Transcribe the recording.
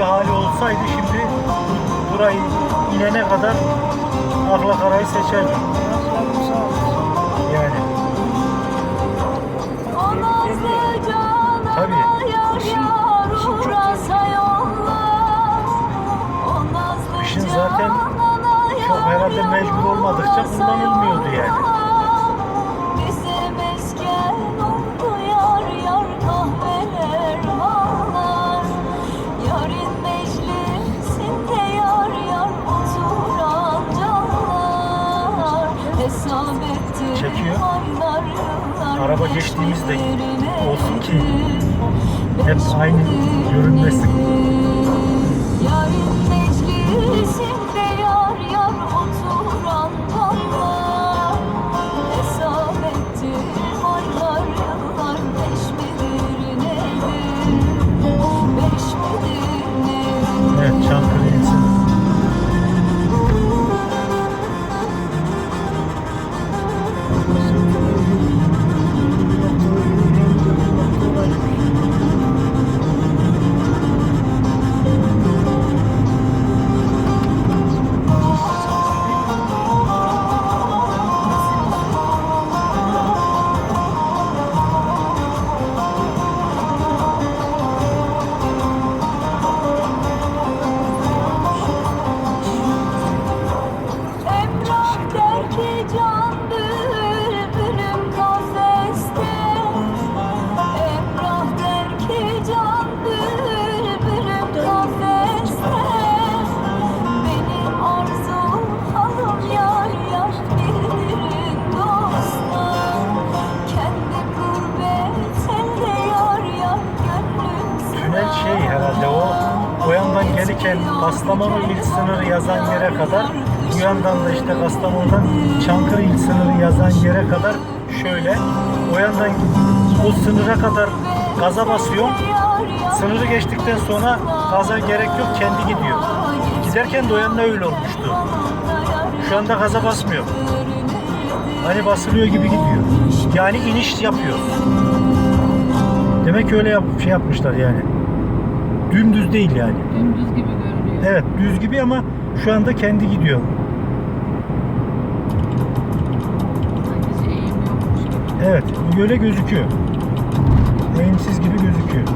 Eski hali olsaydı şimdi burayı inene kadar akla karayı seçerdi. Yani. Tabii. yollar. O nazlı Kışın zaten çok herhalde mecbur olmadıkça kullanılmıyordu yani. Yıllar Araba geçtiğimizde olsun ki hep aynı görünmesin. Gelirken Kastamonu il sınırı yazan yere kadar bu yandan da işte Kastamonu'dan Çankırı il sınırı yazan yere kadar şöyle o yandan o sınıra kadar gaza basıyor. Sınırı geçtikten sonra gaza gerek yok kendi gidiyor. Giderken de o yanda öyle olmuştu. Şu anda gaza basmıyor. Hani basılıyor gibi gidiyor. Yani iniş yapıyor. Demek ki öyle yap, şey yapmışlar yani. Dümdüz değil yani. Dümdüz gibi görünüyor. Evet düz gibi ama şu anda kendi gidiyor. Sadece eğim yokmuş gibi. Evet öyle gözüküyor. Eğimsiz gibi gözüküyor.